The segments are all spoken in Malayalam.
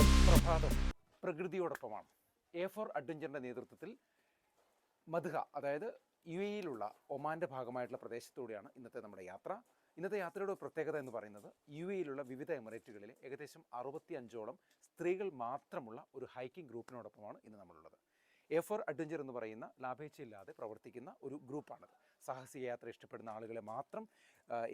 പ്രഭാതം പ്രകൃതിയോടൊപ്പമാണ്. എ ഫോർ അഡ്വഞ്ചറിന്റെ നേതൃത്വത്തിൽ മധുഹ അതായത് യു എയിലുള്ള ഒമാന്റെ ഭാഗമായിട്ടുള്ള പ്രദേശത്തൂടെയാണ് ഇന്നത്തെ നമ്മുടെ യാത്ര. ഇന്നത്തെ യാത്രയുടെ പ്രത്യേകത എന്ന് പറയുന്നത് യു എയിലുള്ള വിവിധ എമിറേറ്റുകളിലെ ഏകദേശം അറുപത്തി അഞ്ചോളം സ്ത്രീകൾ മാത്രമുള്ള ഒരു ഹൈക്കിംഗ് ഗ്രൂപ്പിനോടൊപ്പമാണ് ഇന്ന് നമ്മളുള്ളത്. എ ഫോർ അഡ്വഞ്ചർ എന്ന് പറയുന്ന ലാഭേച്ഛയില്ലാതെ പ്രവർത്തിക്കുന്ന ഒരു ഗ്രൂപ്പാണത്. സാഹസിക യാത്ര ഇഷ്ടപ്പെടുന്ന ആളുകളെ മാത്രം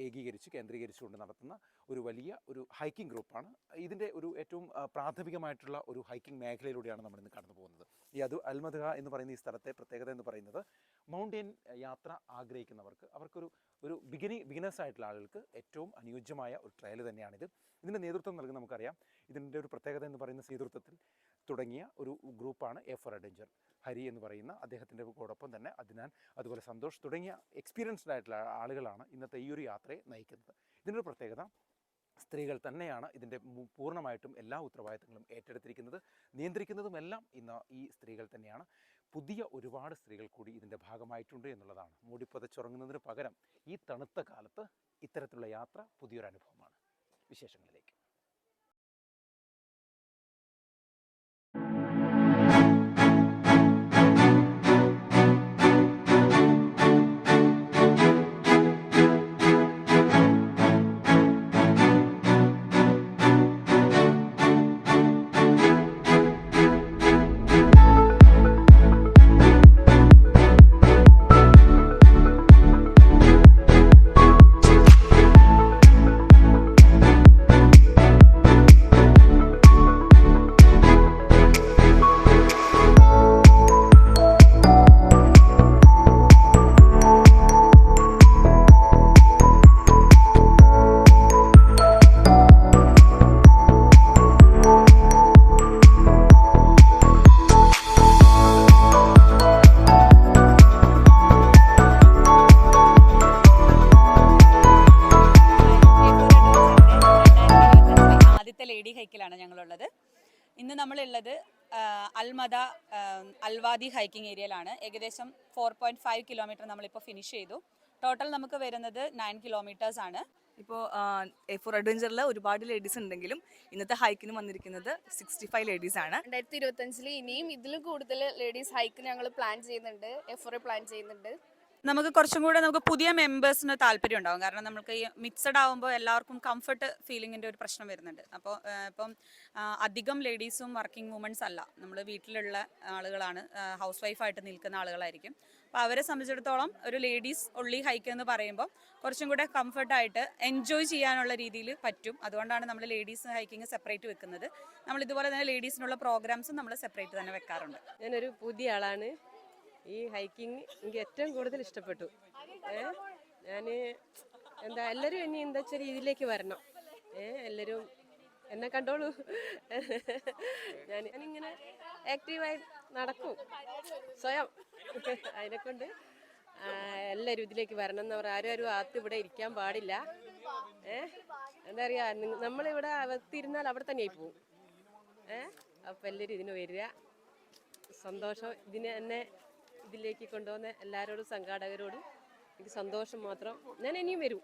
ഏകീകരിച്ച് കേന്ദ്രീകരിച്ചുകൊണ്ട് നടത്തുന്ന ഒരു വലിയ ഒരു ഹൈക്കിംഗ് ഗ്രൂപ്പാണ്. ഇതിന്റെ ഒരു ഏറ്റവും പ്രാഥമികമായിട്ടുള്ള ഒരു ഹൈക്കിംഗ് മേഖലയിലൂടെയാണ് നമ്മൾ ഇന്ന് കടന്നു പോകുന്നത്. ഈ അത് അൽമദ്ഹ എന്ന് പറയുന്ന ഈ സ്ഥലത്തെ പ്രത്യേകത എന്ന് പറയുന്നത് മൗണ്ടൻ യാത്ര ആഗ്രഹിക്കുന്നവർക്ക് അവർക്കൊരു ഒരു ബിഗിനി ബിഗിനേഴ്സ് ആയിട്ടുള്ള ആളുകൾക്ക് ഏറ്റവും അനുയോജ്യമായ ഒരു ട്രയൽ തന്നെയാണിത്. ഇതിന്റെ നേതൃത്വം നൽകുന്ന നമുക്കറിയാം. ഇതിന്റെ ഒരു പ്രത്യേകത എന്ന് പറയുന്ന നേതൃത്വത്തിൽ തുടങ്ങിയ ഒരു ഗ്രൂപ്പാണ് എ ഫോർ അഡ്വഞ്ചർ ഹരി എന്ന് പറയുന്ന അദ്ദേഹത്തിന്റെ കൂടൊപ്പം തന്നെ അതിനാൽ അതുപോലെ സന്തോഷ് തുടങ്ങിയ എക്സ്പീരിയൻസ്ഡ് ആയിട്ടുള്ള ആളുകളാണ് ഇന്നത്തെ ഈ ഒരു യാത്രയെ നയിക്കുന്നത്. ഇതിനൊരു പ്രത്യേകത സ്ത്രീകൾ തന്നെയാണ് ഇതിന്റെ പൂർണമായിട്ടും എല്ലാ ഉത്തരവാദിത്തങ്ങളും ഏറ്റെടുത്തിരിക്കുന്നത്. നിയന്ത്രിക്കുന്നതുമെല്ലാം ഇന്ന് ഈ സ്ത്രീകൾ തന്നെയാണ്. പുതിയ ഒരുപാട് സ്ത്രീകൾ കൂടി ഇതിന്റെ ഭാഗമായിട്ടുണ്ട് എന്നുള്ളതാണ്. മൂടിപ്പുതച്ചുറങ്ങുന്നതിന് പകരം ഈ തണുത്ത കാലത്ത് ഇത്തരത്തിലുള്ള യാത്ര പുതിയൊരു അനുഭവമാണ്. വിശേഷങ്ങളിലേക്ക്. അൽമദ അൽവാദി ഹൈക്കിംഗ് ഏരിയയിലാണ്. ഏകദേശം ഫോർ പോയിന്റ് ഫൈവ് കിലോമീറ്റർ നമ്മളിപ്പോൾ ഫിനിഷ് ചെയ്തു. ടോട്ടൽ നമുക്ക് വരുന്നത് നയൻ കിലോമീറ്റേഴ്സ് ആണ്. ഇപ്പോൾ എഫോർ ഫോർ അഡ്വഞ്ചറിൽ ഒരുപാട് ലേഡീസ് ഉണ്ടെങ്കിലും ഇന്നത്തെ ഹൈക്കിന് വന്നിരിക്കുന്നത് സിക്സ്റ്റി ഫൈവ് ലേഡീസ് ആണ്. രണ്ടായിരത്തി ഇരുപത്തഞ്ചിൽ ഇനിയും ഇതിലും കൂടുതൽ ലേഡീസ് ഹൈക്ക് ഞങ്ങൾ പ്ലാൻ ചെയ്യുന്നുണ്ട്. എഫോർ പ്ലാൻ ചെയ്യുന്നുണ്ട്. നമുക്ക് കുറച്ചും കൂടെ നമുക്ക് പുതിയ മെമ്പേഴ്സിന് താല്പര്യം ഉണ്ടാവും. കാരണം നമുക്ക് ഈ മിക്സഡ് ആവുമ്പോൾ എല്ലാവർക്കും കംഫർട്ട് ഫീലിങ്ങിന്റെ ഒരു പ്രശ്നം വരുന്നുണ്ട്. അപ്പോൾ ഇപ്പം അധികം ലേഡീസും വർക്കിംഗ് വുമൻസ് അല്ല. നമ്മൾ വീട്ടിലുള്ള ആളുകളാണ്. ഹൗസ് വൈഫായിട്ട് നിൽക്കുന്ന ആളുകളായിരിക്കും. അപ്പോൾ അവരെ സംബന്ധിച്ചിടത്തോളം ഒരു ലേഡീസ് ഒള്ളി ഹൈക്ക് എന്ന് പറയുമ്പോൾ കുറച്ചും കൂടെ കംഫർട്ടായിട്ട് എൻജോയ് ചെയ്യാനുള്ള രീതിയിൽ പറ്റും. അതുകൊണ്ടാണ് നമ്മൾ ലേഡീസ് ഹൈക്കിങ് സെപ്പറേറ്റ് വെക്കുന്നത്. നമ്മൾ ഇതുപോലെ തന്നെ ലേഡീസിനുള്ള പ്രോഗ്രാംസും നമ്മൾ സെപ്പറേറ്റ് തന്നെ വെക്കാറുണ്ട്. ഞാനൊരു പുതിയ ആളാണ്. ഈ ഹൈക്കിംഗ് എനിക്ക് ഏറ്റവും കൂടുതൽ ഇഷ്ടപ്പെട്ടു. ഞാൻ എന്താ എല്ലാവരും ഇനി എന്താ വെച്ചാൽ ഇതിലേക്ക് വരണം. ഏ എല്ലാവരും എന്നെ കണ്ടോളൂ. ഞാൻ ഞാനിങ്ങനെ ആക്റ്റീവായി നടക്കും. സ്വയം. അതിനെക്കൊണ്ട് എല്ലാവരും ഇതിലേക്ക് വരണം എന്ന് പറഞ്ഞാൽ ആരും ആരും ആത്ത് ഇവിടെ ഇരിക്കാൻ പാടില്ല. ഏ? എന്താ പറയുക നമ്മളിവിടെ അകത്തിരുന്നാൽ അവിടെ തന്നെയായി പോകും ഏ? അപ്പം എല്ലാവരും ഇതിന് വരിക. സന്തോഷം. ഇതിന് എന്നെ ഇതിലേക്ക് കൊണ്ടുവന്ന എല്ലാവരോടും സംഘാടകരോടും എനിക്ക് സന്തോഷം മാത്രം. ഞാൻ ഇനിയും വരും.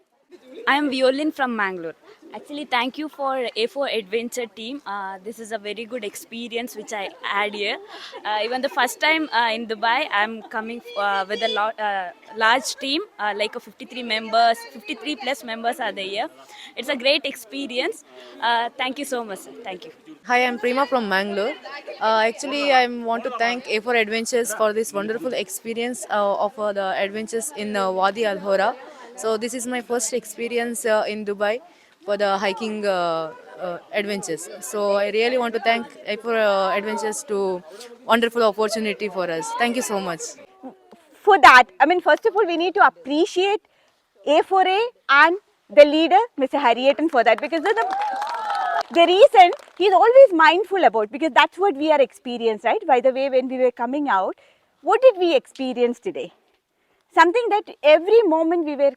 I am Violin from Mangalore. Actually, thank you for A4 Adventure team. Uh, this is a very good experience which I had here. Uh, even the first time uh, in Dubai, I'm coming uh, with a uh, large team, uh, like a 53 members, 53 plus members are there here. It's a great experience. Uh, thank you so much. Thank you. Hi, I'm Prima from Mangalore. Uh, actually, I want to thank A4 Adventures for this wonderful experience uh, of uh, the adventures in uh, Wadi Al Hora. So, this is my first experience uh, in Dubai for the hiking uh, uh, adventures. So, I really want to thank A4 uh, Adventures to wonderful opportunity for us. Thank you so much. for that, I mean, first of all, we need to appreciate A4A and the leader, Mr. Harry Harrietton, for that because the, the reason he's always mindful about because that's what we are experienced, right? By the way, when we were coming out, what did we experience today? Something that every moment we were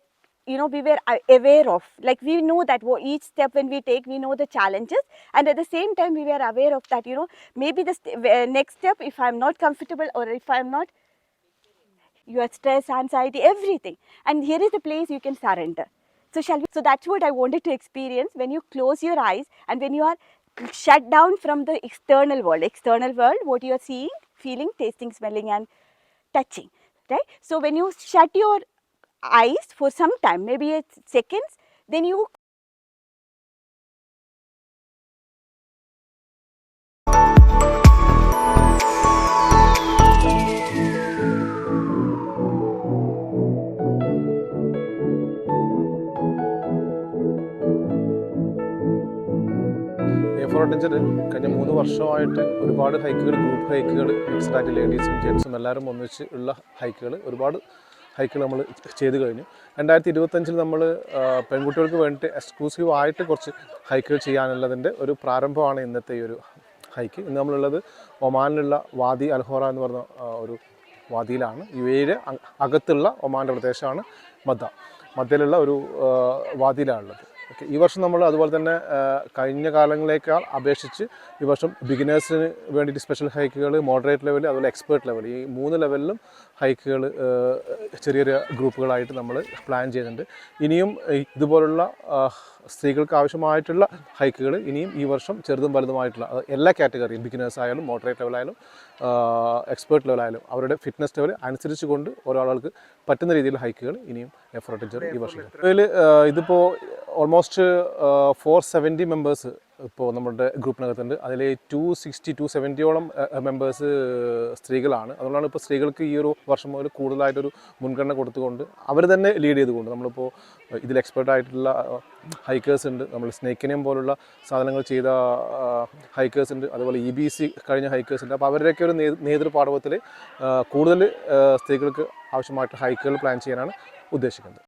you know we were aware of like we know that each step when we take we know the challenges and at the same time we were aware of that you know maybe the st- uh, next step if i'm not comfortable or if i'm not you your stress, anxiety, everything. And here is the place you can surrender. So shall we? So that's what I wanted to experience when you close your eyes and when you are shut down from the external world. External world, what you are seeing, feeling, tasting, smelling, and touching. Right? So when you shut your eyes for some time, maybe a seconds, then you കഴിഞ്ഞ മൂന്ന് വർഷമായിട്ട് ഒരുപാട് ഹൈക്കുകൾ ഗ്രൂപ്പ് ഹൈക്കുകൾ മിക്സ്ഡ് ആയിട്ട് ലേഡീസും ജെൻസും എല്ലാവരും ഒന്നിച്ച് ഉള്ള ഹൈക്കുകൾ ഒരുപാട് ഹൈക്കുകൾ നമ്മൾ ചെയ്ത് കഴിഞ്ഞു. രണ്ടായിരത്തി ഇരുപത്തഞ്ചിൽ നമ്മൾ പെൺകുട്ടികൾക്ക് വേണ്ടിയിട്ട് എക്സ്ക്ലൂസീവ് ആയിട്ട് കുറച്ച് ഹൈക്കുകൾ ചെയ്യാനുള്ളതിന്റെ ഒരു പ്രാരംഭമാണ് ഇന്നത്തെ ഈ ഒരു ഹൈക്ക് ഇന്ന് നമ്മളുള്ളത് ഒമാനിലുള്ള വാദി അൽഹോറ എന്ന് പറഞ്ഞ ഒരു വാദിയിലാണ്. യു എയുടെ അകത്തുള്ള ഒമാന്റെ പ്രദേശമാണ് മദ്ദ. മദ്ദയിലുള്ള ഒരു വാതിലാണുള്ളത് ഓക്കെ ഈ വർഷം നമ്മൾ അതുപോലെ തന്നെ കഴിഞ്ഞ കാലങ്ങളേക്കാൾ അപേക്ഷിച്ച് ഈ വർഷം ബിഗിനേഴ്സിന് വേണ്ടിയിട്ട് സ്പെഷ്യൽ ഹൈക്കുകൾ മോഡറേറ്റ് ലെവൽ അതുപോലെ എക്സ്പേർട്ട് ലെവൽ ഈ മൂന്ന് ലെവലിലും ഹൈക്കുകൾ ചെറിയ ചെറിയ ഗ്രൂപ്പുകളായിട്ട് നമ്മൾ പ്ലാൻ ചെയ്യുന്നുണ്ട്. ഇനിയും ഇതുപോലുള്ള സ്ത്രീകൾക്ക് ആവശ്യമായിട്ടുള്ള ഹൈക്കുകൾ ഇനിയും ഈ വർഷം ചെറുതും വലുതുമായിട്ടുള്ള എല്ലാ കാറ്റഗറിയും ബിഗിനേഴ്സ് ആയാലും മോഡറേറ്റ് ലെവലായാലും എക്സ്പേർട്ട് ലെവലായാലും അവരുടെ ഫിറ്റ്നസ് ലെവൽ അനുസരിച്ച് കൊണ്ട് ഓരോ ആളുകൾക്ക് പറ്റുന്ന രീതിയിൽ ഹൈക്കുകൾ ഇനിയും എഫറോട്ടിഞ്ചർ ഈ വർഷം. ഇതിൽ ഇതിപ്പോൾ ഓൾമോസ്റ്റ് ഫോർ സെവന്റി മെമ്പേഴ്സ് ഇപ്പോൾ നമ്മുടെ ഗ്രൂപ്പിനകത്തുണ്ട്. അതിൽ ടു സിക്സ്റ്റി ടു സെവന്റിയോളം മെമ്പേഴ്സ് സ്ത്രീകളാണ്. അതുകൊണ്ടാണ് ഇപ്പോൾ സ്ത്രീകൾക്ക് ഈ ഒരു വർഷം മുതൽ കൂടുതലായിട്ടൊരു മുൻഗണന കൊടുത്തുകൊണ്ട് അവർ തന്നെ ലീഡ് ചെയ്തുകൊണ്ട് നമ്മളിപ്പോൾ ഇതിൽ എക്സ്പെർട്ട് ആയിട്ടുള്ള ഹൈക്കേഴ്സ് ഉണ്ട്. നമ്മൾ സ്നേക്കിനെയും പോലുള്ള സാധനങ്ങൾ ചെയ്ത ഹൈക്കേഴ്സ് ഉണ്ട്. അതുപോലെ ഇ ബി സി കഴിഞ്ഞ ഹൈക്കേഴ്സ് ഉണ്ട്. അപ്പോൾ അവരുടെയൊക്കെ ഒരു നേതൃപാഠവത്തിൽ കൂടുതൽ സ്ത്രീകൾക്ക് ആവശ്യമായിട്ട് ഹൈക്കുകൾ പ്ലാൻ ചെയ്യാനാണ് ഉദ്ദേശിക്കുന്നത്.